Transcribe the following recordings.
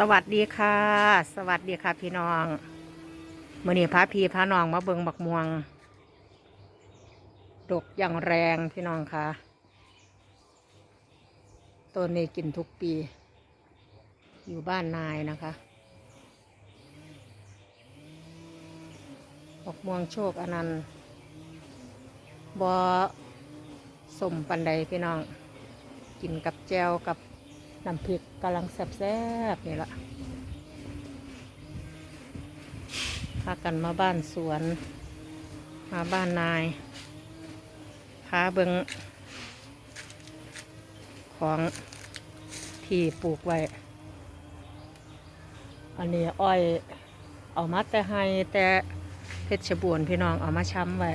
สวัสดีค่ะ สวัสดีค่ะพี่น้องมื่อนี้พาพี่พาน้องมาเบิงบักม่วง ดกอย่างแรงพี่น้องค่ะต้นนี้กินทุกปี อยู่บ้านนายนะคะบักม่วงโชคอนันต์บอสมปันใดพี่น้อง กินกับแจวกับ น้ำพริกกำลังแซ่บๆนี่ละพากันมาบ้านสวน มาบ้านนายพาเบิงของที่ปลูกไว้ อันนี้อ้อยเอามาแต่ให้แต่เพชรบูรณ์พี่น้องเอามาช้ำไว้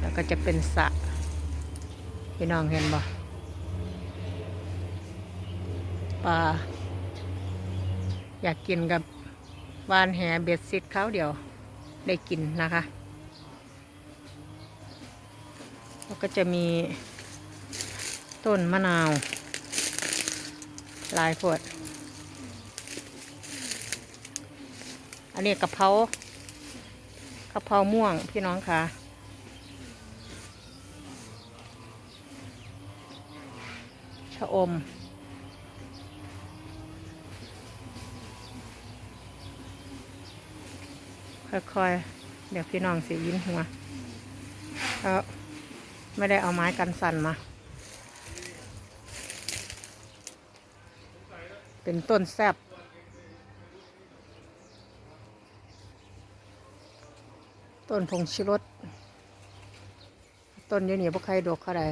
แล้วก็จะเป็นสระ พี่น้องเห็นบ่ปลาอยากกินกับวานแหเบ็ดซิดเขาวเดียวได้กินนะคะแล้วก็จะมีต้นมะนาวลายขวดอันนี้กะเพรากะเพราม่วงพี่น้องค่ะ ชะอม ค่อยๆ เดี๋ยวพี่น้องสียยินหัวแล้วไม่ได้เอาไม้กันสั่นมา เป็นต้นแซบต้นพงชิรสต้นเดี๋ยวนี้พวกใครดกเขาได้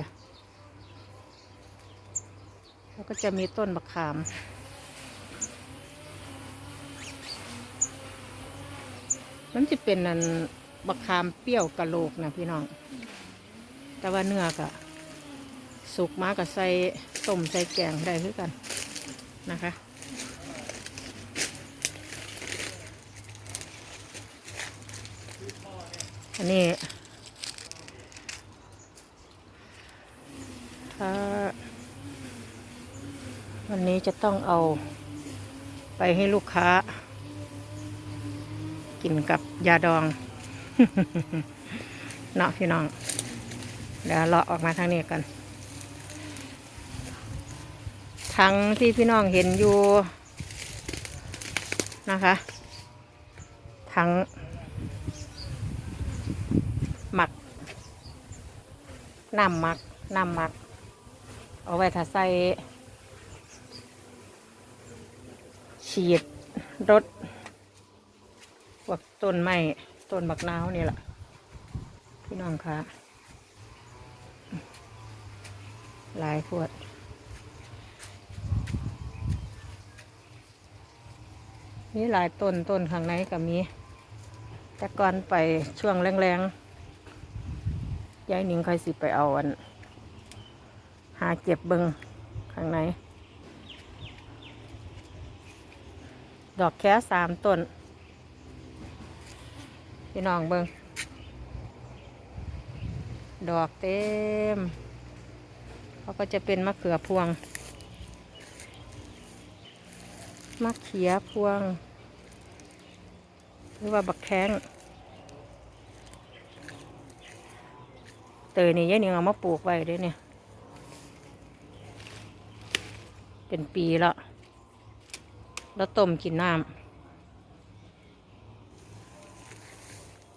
แล้วก็จะมีต้นมะขามมันจะเป็นนันมะขามเปรี้ยวกะโหลกนะพี่น้อง แต่ว่าเนื้อกะสุกมากกับใส่ต้มใส่แกงได้คือกันนะคะ อันนี้ถ้า วันนี้จะต้องเอาไปให้ลูกค้า กินกับยาดอง เนาะพี่น้อง เดี๋ยวเลาะออกมาทางนี้กัน ทั้งที่พี่น้องเห็นอยู่นะคะ ทั้งหมักน้ำหมักน้ำหมัก เอาไว้ถ้าใส่ ฉีดรถพวกต้นไม้ต้นบักนาวนี่แหละพี่น้องคะหลายขวดมีหลายต้นต้นข้างในก็มี แต่ก่อนไปช่วงแรงๆยายหนิงเคยสิไปเอาอัน หาเก็บเบิงข้างใน ดอกแค่สามต้น พี่น้องเบิงดอกเต็มเขาก็จะเป็นมะเขือพวง มะเขียพวง หรือว่าบักแข้งเตยนี่ยายนิงเอามาปลูกไว้เด้วยเนี่ย เป็นปีแล้ว แล้วต้มกินน้ำ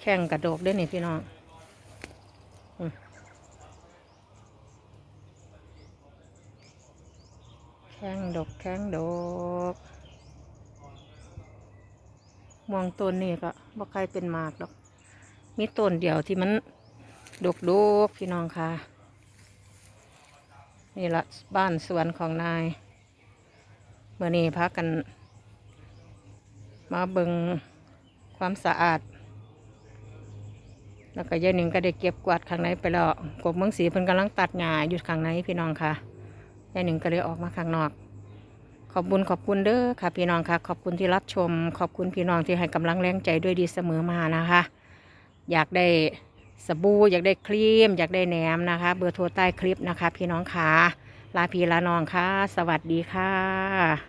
แข่งกระโดกด้วยนี่พี่น้องแข้งดกแข้งดกมองต้นนี่ก็บ่ใครเป็นหมากดอก มีต้นเดียวที่มันดกดกๆพี่น้องค่ะ นี่ละบ้านสวนของนายเมื่อนี้พักกัน มาเบิงความสะอาด แล้วก็ยายหนึ่งก็ได้เก็บกวาดข้างในไปแล้วกบเมืองสีเพิ่นกำลังตัดหญ้าอยู่ข้างในพี่น้องค่ะยายหนึ่งก็เลยออกมาข้างนอก ขอบคุญขอบคุณเด้อค่ะ พี่น้องค่ะ ขอบคุณที่รับชม ขอบคุณพี่น้องที่ให้กำลังแรงใจด้วยดีเสมอมานะคะ อยากได้สบู่อยากได้ครีม อยากได้แหนมนะคะ เบอร์โทรใต้คลิปนะคะ พี่น้องค่ะลาพี่ลาน้องค่ะ สวัสดีค่ะ